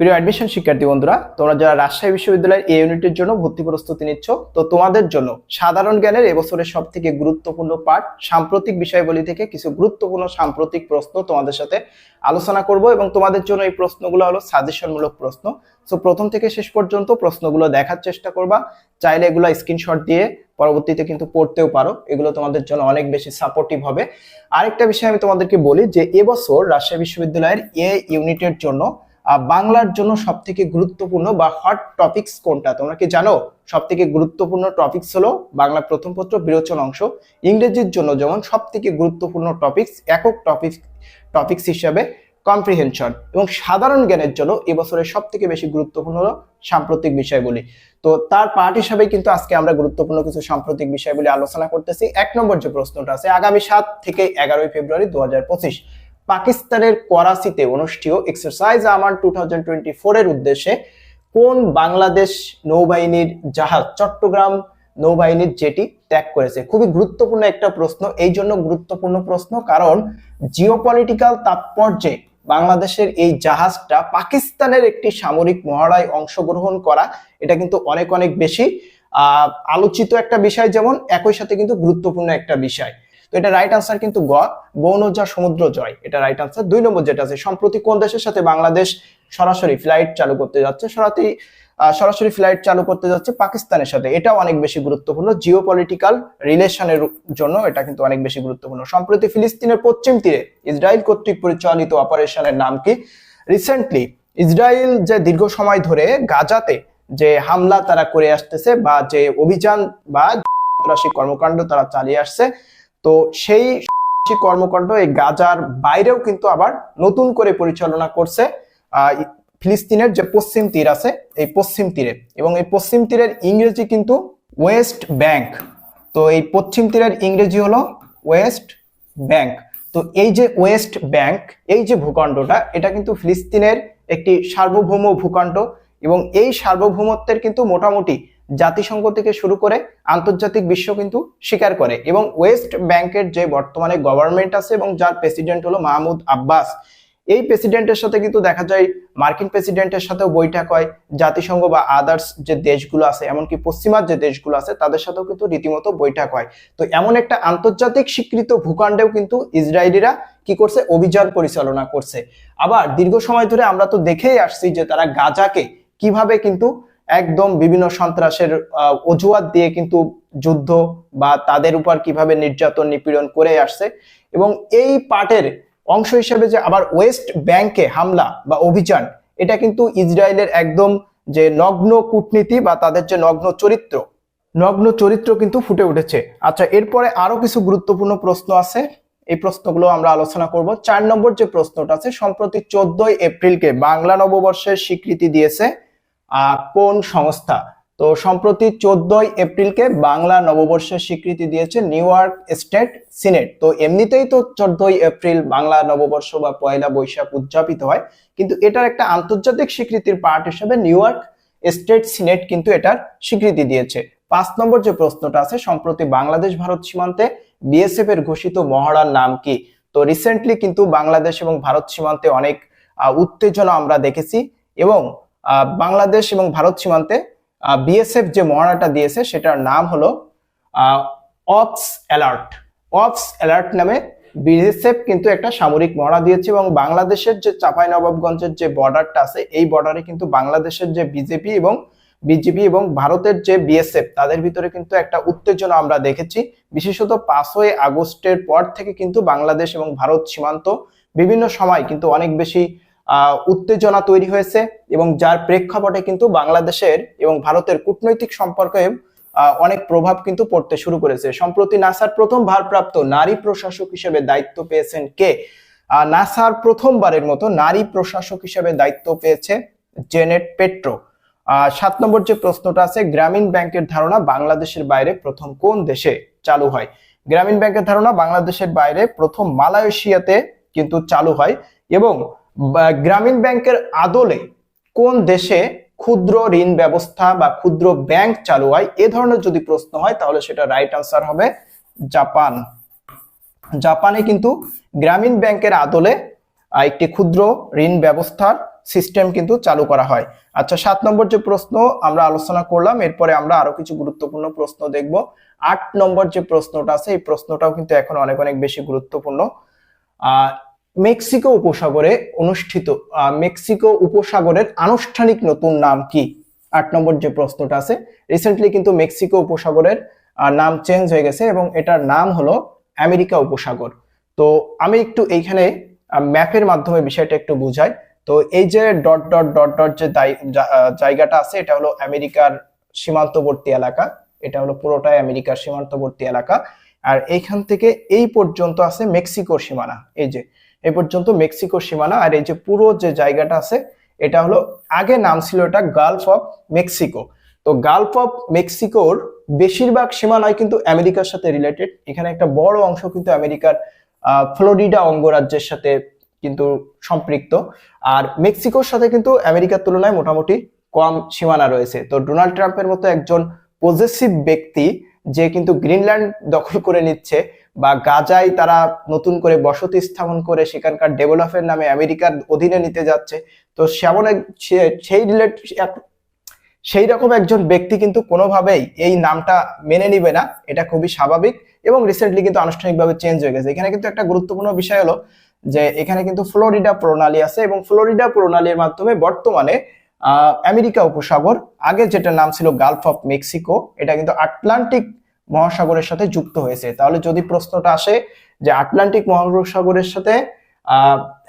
প্রিয় অ্যাডমিশন শিক্ষার্থী বন্ধুরা, তোমরা যারা রাজশাহী বিশ্ববিদ্যালয়ের এই ইউনিটের জন্য ভর্তি প্রস্তুতি নিচ্ছ, তো তোমাদের জন্য সাধারণ জ্ঞানের এবছরের সব থেকে গুরুত্বপূর্ণ পাঠ সাম্প্রতিক বিষয়বলী থেকে কিছু গুরুত্বপূর্ণ সাম্প্রতিক প্রশ্ন তোমাদের সাথে আলোচনা করব এবং তোমাদের জন্য এই প্রশ্নগুলো হলো সাজেশনমূলক প্রশ্ন। সো প্রথম থেকে শেষ পর্যন্ত প্রশ্নগুলো দেখার চেষ্টা করবা। চাইলে এগুলো স্ক্রিনশট দিয়ে পরবর্তীতে কিন্তু পড়তেও পারো। এগুলো তোমাদের জন্য অনেক বেশি সাপোর্টিভ হবে। আরেকটা বিষয় আমি তোমাদেরকে বলি যে এবছর রাজশাহী বিশ্ববিদ্যালয়ের এ ইউনিটের জন্য বাংলার জন্য সব থেকে গুরুত্বপূর্ণ বা হট টপিকস কোনটা? তোমরা কি জানো? সব থেকে গুরুত্বপূর্ণ টপিকস হলো বাংলা প্রথম পত্র বিরোচন অংশ। ইংরেজির জন্য যেমন সব থেকে গুরুত্বপূর্ণ টপিকস একক টপিক টপিকস হিসাবে কম্প্রিহেনশন এবং সাধারণ জ্ঞানের জন্য এবছরের সব থেকে বেশি গুরুত্বপূর্ণ হলো সাম্প্রতিক বিষয়গুলি। তো তার পার্ট হিসাবে কিন্তু আজকে আমরা গুরুত্বপূর্ণ কিছু সাম্প্রতিক বিষয়গুলি আলোচনা করতেছি। এক নম্বর যে প্রশ্নটা আছে, আগামী সাত থেকে এগারোই ফেব্রুয়ারি দু হাজার পঁচিশ। পাকিস্তানের করাচিতে অনুষ্ঠেয় এক্সারসাইজ আমার টু থাউজেন্ড টোয়েন্টি এর উদ্দেশ্যে কোন বাংলাদেশ নৌবাহিনীর জাহাজ, চট্টগ্রাম নৌবাহিনীর যেটি ত্যাগ করেছে? খুবই গুরুত্বপূর্ণ একটা প্রশ্ন, এই জন্য গুরুত্বপূর্ণ প্রশ্ন, কারণ জিওপলিটিক্যাল তাৎপর্যে বাংলাদেশের এই জাহাজটা পাকিস্তানের একটি সামরিক মহড়ায় অংশগ্রহণ করা, এটা কিন্তু অনেক অনেক বেশি। আলোচিত একটা বিষয়, যেমন একই সাথে কিন্তু গুরুত্বপূর্ণ একটা বিষয়। তো এটা রাইট আনসার কিন্তু গ বৌনজা সমুদ্র জয়। এটা রাইট আনসার দুই নম্বর যেটা আছে, সম্প্রতি কোন দেশের সাথে বাংলাদেশ সরাসরি ফ্লাইট চালু করতে যাচ্ছে? সরাসরি সরাসরি ফ্লাইট চালু করতে যাচ্ছে পাকিস্তানের সাথে। এটাও অনেক বেশি গুরুত্বপূর্ণ। জিও পলিটিক্যাল রিলেশনের জন্য এটা কিন্তু অনেক বেশি গুরুত্বপূর্ণ। সম্প্রতি ফিলিস্তিনের পশ্চিম তীরে ইসরায়েল কর্তৃক পরিচালিত অপারেশনের নাম কি? রিসেন্টলি ইসরায়েল যে দীর্ঘ সময় ধরে গাজাতে যে হামলা তারা করে আসতেছে বা যে অভিযান বা সন্ত্রাসী কর্মকাণ্ড তারা চালিয়ে আসছে তো সেই কর্মকাণ্ড এই গাজার বাইরেও কিন্তু আবার নতুন করে পরিচালনা করছে ফিলিস্তিনের যে পশ্চিম তীর আছে, এই পশ্চিম তীরে। এবং এই পশ্চিম তীরের ইংরেজি কিন্তু ওয়েস্ট ব্যাংক। তো এই পশ্চিম তীরের ইংরেজি হলো ওয়েস্ট ব্যাংক। তো এই যে ওয়েস্ট ব্যাংক, এই যে ভূখণ্ডটা, এটা কিন্তু ফিলিস্তিনের একটি সার্বভৌম ভূখণ্ড। এবং এই সার্বভৌমত্বের কিন্তু মোটামুটি জাতিসংঘ থেকে শুরু করে আন্তর্জাতিক বিশ্ব কিন্তু স্বীকার করে এবং ওয়েস্ট ব্যাংকের যে বর্তমানে গভর্নমেন্ট আছে এবং যার প্রেসিডেন্ট হলো মাহমুদ আব্বাস, এই প্রেসিডেন্টের সাথে কিন্তু দেখা যায় মার্কিন প্রেসিডেন্টের সাথেও বৈঠক হয়। জাতিসংঘ বা আদার্স যে দেশগুলো আছে, এমনকি পশ্চিমার যে দেশগুলো আছে, তাদের সাথেও কিন্তু রীতিমতো বৈঠক হয়। তো এমন একটা আন্তর্জাতিক স্বীকৃত ভূখণ্ডেও কিন্তু ইসরায়েলিরা কি করছে? অভিযান পরিচালনা করছে। আবার দীর্ঘ সময় ধরে আমরা তো দেখেই আসছি যে তারা গাজাকে কীভাবে কিন্তু একদম বিভিন্ন সন্ত্রাসের অজুহাত দিয়ে কিন্তু যুদ্ধ বা তাদের উপর কীভাবে নির্যাতন, নিপীড়ন করে আসছে। এবং এই পার্টের অংশ হিসেবে যে আবার ওয়েস্ট ব্যাংকে হামলা বা অভিযান, এটা কিন্তু ইসরায়েলের একদম যে নগ্ন কূটনীতি বা তাদের যে নগ্ন চরিত্র নগ্ন চরিত্র কিন্তু ফুটে উঠেছে। আচ্ছা এরপরে আরও কিছু গুরুত্বপূর্ণ প্রশ্ন আছে। এই প্রশ্নগুলো আমরা আলোচনা করব। চার নম্বর যে প্রশ্নটা আছে, সম্প্রতি চোদ্দই এপ্রিলকে বাংলা নববর্ষের স্বীকৃতি দিয়েছে কোন সংস্থা? তো সম্প্রতি চোদ্দই এপ্রিলকে বাংলা নববর্ষের স্বীকৃতি দিয়েছে নিউ ইয়র্ক স্টেট সিনেট। তো এমনিতেই তো চোদ্দই এপ্রিল বাংলা নববর্ষ বা পয়লা বৈশাখ উদযাপিত হয়, কিন্তু এটার একটা আন্তর্জাতিক স্বীকৃতির পার্ট হিসেবে নিউ ইয়র্ক স্টেট সিনেট কিন্তু এটার স্বীকৃতি দিয়েছে। পাঁচ নম্বর যে প্রশ্নটা আছে, সম্প্রতি বাংলাদেশ ভারত সীমান্তে বিএসএফ এর ঘোষিত মহড়ার নাম কি? তো রিসেন্টলি কিন্তু বাংলাদেশ এবং ভারত সীমান্তে অনেক উত্তেজনা আমরা দেখেছি এবং বাংলাদেশ এবং ভারত সীমান্তে বিএসএফ যে মহড়াটা দিয়েছে, সেটার নাম হলো অপস অ্যালার্ট অপস অ্যালার্ট নামে বিএসএফ কিন্তু একটা সামরিক মহড়া দিয়েছে এবং বাংলাদেশের যে চাঁপাইনবাবগঞ্জের যে বর্ডারটা আছে, এই বর্ডারে কিন্তু বাংলাদেশের যে বিজেপি এবং বিজেপি এবং ভারতের যে বিএসএফ তাদের ভিতরে কিন্তু একটা উত্তেজনা আমরা দেখেছি। বিশেষত পাঁচই আগস্টের পর থেকে কিন্তু বাংলাদেশ এবং ভারত সীমান্ত বিভিন্ন সময় কিন্তু অনেক বেশি উত্তেজনা তৈরি হয়েছে এবং যার প্রেক্ষাপটে কিন্তু বাংলাদেশের এবং ভারতের কূটনৈতিক সম্পর্কে অনেক প্রভাব কিন্তু পড়তে শুরু করেছে। সম্প্রতি নাসার প্রথম ভারপ্রাপ্ত নারী প্রশাসক হিসেবে দায়িত্ব পেয়েছেন কে? নাসার প্রথমবারের মতো নারী প্রশাসক হিসেবে দায়িত্ব পেয়েছে জেনেট পেট্রো। সাত নম্বর যে প্রশ্নটা আছে, গ্রামীণ ব্যাংকের ধারণা বাংলাদেশের বাইরে প্রথম কোন দেশে চালু হয়? গ্রামীণ ব্যাংকের ধারণা বাংলাদেশের বাইরে প্রথম মালয়েশিয়াতে কিন্তু চালু হয় এবং গ্রামীণ ব্যাংকের আদলে কোন দেশে ক্ষুদ্র ঋণ ব্যবস্থা বা ক্ষুদ্র ব্যাংক চালু হয়? এ ধরনের যদি প্রশ্ন হয়, তাহলে সেটা রাইট আনসার হবে জাপান। জাপানে কিন্তু গ্রামীণ ব্যাংকের আদলে একটি ক্ষুদ্র ঋণ ব্যবস্থার সিস্টেম কিন্তু চালু করা হয়। আচ্ছা সাত নম্বর যে প্রশ্ন আমরা আলোচনা করলাম, এরপরে আমরা আরও কিছু গুরুত্বপূর্ণ প্রশ্ন দেখব। আট নম্বর যে প্রশ্নটা আছে, এই প্রশ্নটাও কিন্তু এখন অনেক অনেক বেশি গুরুত্বপূর্ণ। মেক্সিকো উপসাগরে অনুষ্ঠিত মেক্সিকো উপসাগরের আনুষ্ঠানিক নতুন নাম কি? আট নম্বর যে প্রশ্নটা আছে রিসেন্টলি কিন্তু মেক্সিকো উপসাগরের নাম চেঞ্জ হয়ে গেছে এবং এটার নাম হলো আমেরিকা উপসাগর। তো আমি একটু এইখানে ম্যাপের মাধ্যমে বিষয়টা একটু বুঝাই। তো এই যে ডট ডট ডট ডট যে জায়গাটা আছে, এটা হলো আমেরিকার সীমান্তবর্তী এলাকা। এটা হলো পুরোটাই আমেরিকার সীমান্তবর্তী এলাকা। আর এইখান থেকে এই পর্যন্ত আছে মেক্সিকোর সীমানা। এই যে এই পর্যন্ত মেক্সিকোর সীমানা আর এই যে পুরো যে জায়গাটা আছে, এটা হলো আগে নাম ছিল এটা গালফ অফ মেক্সিকো। তো গালফ অফ মেক্সিকোর বেশিরভাগ সীমানায় কিন্তু আমেরিকার সাথে রিলেটেড এখানে একটা বড় অংশ কিন্তু আমেরিকার ফ্লোরিডা অঙ্গরাজ্যের সাথে কিন্তু সম্পৃক্ত। আর মেক্সিকোর সাথে কিন্তু আমেরিকার তুলনায় মোটামুটি কম সীমানা রয়েছে। তো ডোনাল্ড ট্রাম্পের মতো একজন পজেসিভ ব্যক্তি যে কিন্তু গ্রিনল্যান্ড দখল করে নিচ্ছে বা গাজায় তারা নতুন করে বসতি স্থাপন করে সেখানকার ডেভেলপের নামে আমেরিকার অধীনে নিতে যাচ্ছে। তো সেমন এক সেই রিলেট সেই রকম একজন ব্যক্তি কিন্তু কোনোভাবেই এই নামটা মেনে নিবে না। এটা খুবই স্বাভাবিক এবং রিসেন্টলি কিন্তু আনুষ্ঠানিকভাবে চেঞ্জ হয়ে গেছে। এখানে কিন্তু একটা গুরুত্বপূর্ণ বিষয় হলো যে এখানে কিন্তু ফ্লোরিডা প্রণালী আছে এবং ফ্লোরিডা প্রণালীর মাধ্যমে বর্তমানে আমেরিকা উপসাগর, আগে যেটা নাম ছিল গালফ অফ মেক্সিকো এটা কিন্তু আটলান্টিক মহাসাগরের সাথে যুক্ত হয়েছে। তাহলে যদি প্রশ্নটা আসে যে আটলান্টিক মহাসাগরের সাথে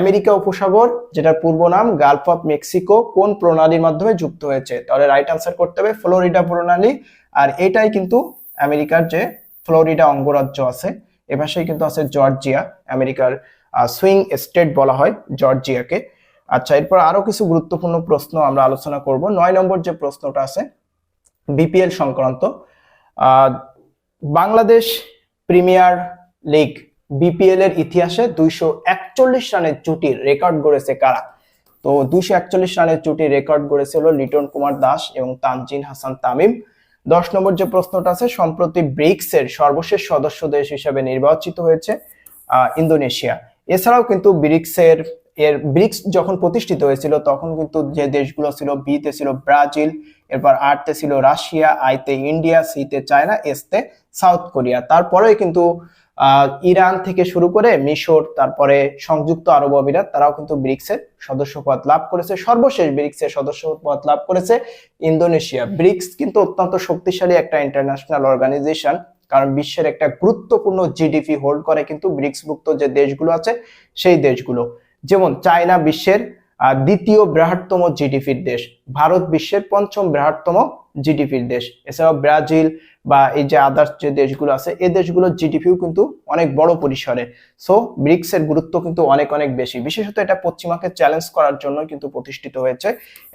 আমেরিকা উপসাগর, যেটার পূর্ব নাম গালফ অফ মেক্সিকো কোন প্রণালীর মাধ্যমে যুক্ত হয়েছে? তাহলে রাইট আনসার করতে হবে ফ্লোরিডা প্রণালী। আর এটাই কিন্তু আমেরিকার যে ফ্লোরিডা অঙ্গরাজ্য আছে, এ পাশেই কিন্তু আছে জর্জিয়া আমেরিকার সুইং স্টেট বলা হয় জর্জিয়াকে আচ্ছা এরপর আরও কিছু গুরুত্বপূর্ণ প্রশ্ন আমরা আলোচনা করব। নয় নম্বর যে প্রশ্নটা আছে, বিপিএল সংক্রান্ত বাংলাদেশ প্রিমিয়ার লিগ বিপিএল এর ইতিহাসে দুইশো একচল্লিশ রানের জুটির রেকর্ড গড়েছে কারা? তো দুইশো একচল্লিশ রানের জুটির রেকর্ড গড়েছিল লিটন কুমার দাস এবং তানজিন হাসান তামিম। দশ নম্বর যে প্রশ্নটা আছে, সম্প্রতি ব্রিক্স এর সর্বশেষ সদস্য দেশ হিসেবে নির্বাচিত হয়েছে ইন্দোনেশিয়া। এছাড়াও কিন্তু ব্রিক্স এর ব্রিক্স যখন প্রতিষ্ঠিত হয়েছিল, তখন কিন্তু যে দেশগুলো ছিল বিতে ছিল ব্রাজিল, এরপর আরতে ছিল রাশিয়া আইতে ইন্ডিয়া সিতে চায়না এসতে সাউথ কোরিয়া। তারপরে কিন্তু ইরান থেকে শুরু করে মিশর, তারপরে সংযুক্ত আরব আমিরাত, তারাও কিন্তু ব্রিক্সের সদস্য পদ লাভ করেছে। সর্বশেষ ব্রিক্সের সদস্য পদ লাভ করেছে ইন্দোনেশিয়া। ব্রিক্স কিন্তু অত্যন্ত শক্তিশালী একটা ইন্টারন্যাশনাল অর্গানাইজেশন কারণ বিশ্বের একটা গুরুত্বপূর্ণ জিডিপি হোল্ড করে কিন্তু ব্রিক্সভুক্ত যে দেশগুলো আছে, সেই দেশগুলো। যেমন চায়না বিশ্বের দ্বিতীয় বৃহত্তম জিডিপির দেশ। ভারত বিশ্বের পঞ্চম বৃহত্তম জিডিপির দেশ। এছাড়াও ব্রাজিল বা এই যে আদার্স যে দেশগুলো আছে এই দেশগুলোর জিডিপিও কিন্তু অনেক বড় পরিসরে। সো ব্রিক্স এর গুরুত্ব কিন্তু অনেক অনেক বেশি। বিশেষত এটা পশ্চিমাকে চ্যালেঞ্জ করার জন্য কিন্তু প্রতিষ্ঠিত হয়েছে।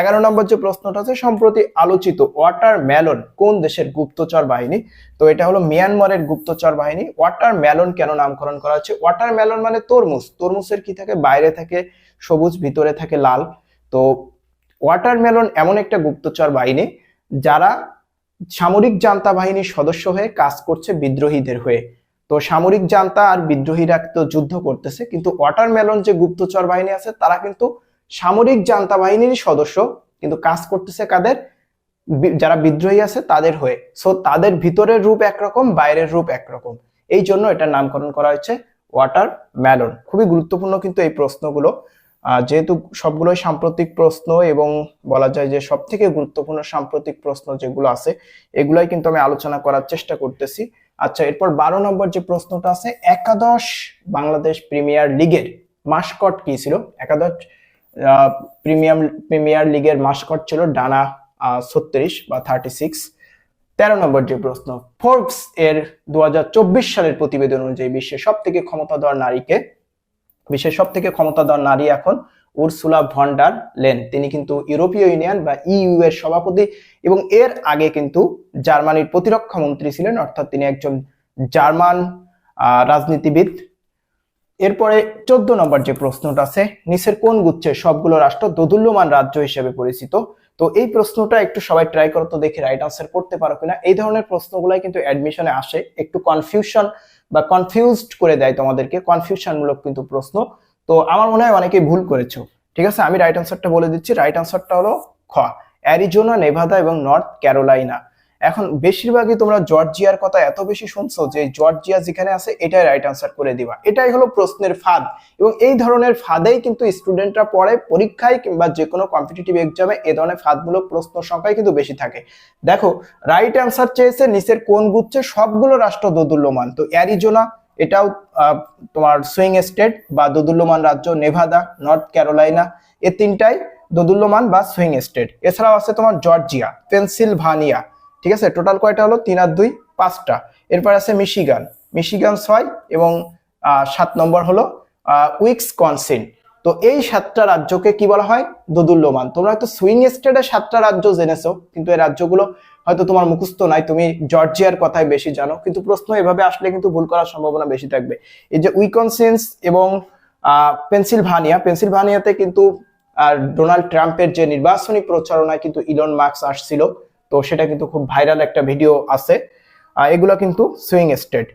এগারো নম্বর যে প্রশ্নটা আছে, সম্প্রতি আলোচিত ওয়াটার ম্যালন কোন দেশের গুপ্তচর বাহিনী? তো এটা হলো মিয়ানমারের গুপ্তচর বাহিনী। ওয়াটার ম্যালন কেন নামকরণ করা হচ্ছে? ওয়াটার ম্যালন মানে তরমুজ। তরমুজের কি থাকে? বাইরে থাকে। সবুজ, ভিতরে থাকে লাল। তো ওয়াটার ম্যালন এমন একটা গুপ্তচর বাহিনী, যারা সামরিক জান্তা বাহিনীর সদস্য হয়ে কাজ করছে বিদ্রোহীদের হয়ে। তো সামরিক জান্তা আর বিদ্রোহীরা তো যুদ্ধ করতেছে, কিন্তু ওয়াটার ম্যালন যে গুপ্তচর বাহিনী আছে, তারা কিন্তু সামরিক জান্তা বাহিনীর সদস্য, কিন্তু কাজ করতেছে কাদের? যারা বিদ্রোহী আছে, তাদের হয়ে। সো তাদের ভিতরের রূপ একরকম, বাইরের রূপ একরকম। এই জন্য এটার নামকরণ করা হয়েছে ওয়াটার ম্যালন খুবই গুরুত্বপূর্ণ কিন্তু এই প্রশ্নগুলো। যেহেতু সবগুলোই সাম্প্রতিক প্রশ্ন এবং বলা যায় যে সব থেকে গুরুত্বপূর্ণ সাম্প্রতিক প্রশ্ন যেগুলো আছে, এগুলাই কিন্তু আমি আলোচনা করার চেষ্টা করতেছি। আচ্ছা এরপর বারো নম্বর যে প্রশ্নটা আছে, একাদশ বাংলাদেশ প্রিমিয়ার লিগের মাস্কট কি ছিল? একাদশ প্রিমিয়াম, প্রিমিয়ার লিগের মাস্কট ছিল ডানা ছত্রিশ বা থার্টি সিক্স তেরো নম্বর যে প্রশ্ন, ফোর্বস এর দু হাজার চব্বিশ সালের প্রতিবেদন অনুযায়ী বিশ্বের সব থেকে ক্ষমতাধর নারীকে বিশ্বের সব থেকে ক্ষমতাধর নারী এখন উর্সুলা ভন্ডার লেন। তিনি কিন্তু ইউরোপীয় ইউনিয়ন বা ইইউ এর সভাপতি এবং এর আগে কিন্তু জার্মানির প্রতিরক্ষা মন্ত্রী ছিলেন, অর্থাৎ তিনি একজন জার্মান রাজনীতিবিদ। এরপরে চোদ্দ নম্বর যে প্রশ্নটা আছে, নিচের কোন গুচ্ছের সবগুলো রাষ্ট্র দোদুল্যমান রাজ্য হিসেবে পরিচিত? তো এই প্রশ্নটা একটু সবাই ট্রাই করো তো দেখি রাইট আনসার করতে পারো কিনা। এই ধরনের প্রশ্নগুলাই কিন্তু অ্যাডমিশনে আসে। একটু কনফিউশন বা কনফিউজড করে দেয় তোমাদেরকে কনফিউশনমূলক কিন্তু প্রশ্ন। তো আমার মনে হয় অনেকেই ভুল করেছ। ঠিক আছে? আমি রাইট আনসারটা বলে দিচ্ছি। রাইট আনসারটা হলো খ। অ্যারিজোনা নেভাদা এবং নর্থ ক্যারোলাইনা এখন বেশিরভাগই তোমরা জর্জিয়ার কথা এত বেশি শুনছো যে জর্জিয়া যেখানে আছে, এটাই রাইট আনসার করে দিবা। এটাই হলো প্রশ্নের ফাঁদ। এবং এই ধরনের ফাঁদেই কিন্তু স্টুডেন্টরা পড়ে, পরীক্ষায় কিংবা যে কোনো কম্পিটিটিভ এক্সামে এ ধরনের ফাঁদমূলক প্রশ্ন সংখ্যাই কিন্তু বেশি থাকে। দেখো রাইট অ্যান্সার চেয়েছে নিচের কোন গুচ্ছে সবগুলো রাষ্ট্র দোদুল্যমান। তো অ্যারিজোনা, এটাও তোমার সুইং স্টেট বা দোদুল্যমান রাজ্য নেভাদা নর্থ ক্যারোলাইনা এ তিনটাই দোদুল্যমান বা সুইং স্টেট এছাড়াও আছে তোমার জর্জিয়া পেনসিলভানিয়া ঠিক আছে? টোটাল কয়টা হলো? তিন আর দুই, পাঁচটা। এরপর আছে মিশিগান মিশিগান ছয় এবং সাত নম্বর হলো উইক্স কনসিন তো এই সাতটা রাজ্যকে কি বলা হয়? দোদুল্যমান। তোমরা হয়তো সুইং স্টেটে সাতটা রাজ্য জেনেছো, কিন্তু এই রাজ্যগুলো হয়তো তোমার মুখস্থ নাই। তুমি জর্জিয়ার কথাই বেশি জানো, কিন্তু প্রশ্ন এভাবে আসলে কিন্তু ভুল করার সম্ভাবনা বেশি থাকবে। এই যে উইকনসেন্স এবং পেনসিলভানিয়া পেনসিলভানিয়াতে কিন্তু আর ডোনাল্ড ট্রাম্পের যে নির্বাচনী প্রচারণায় কিন্তু ইলন মার্কস আসছিল তো সেটা কিন্তু খুব ভাইরাল একটা ভিডিও আছে। এগুলো কিন্তু সুইং স্টেট।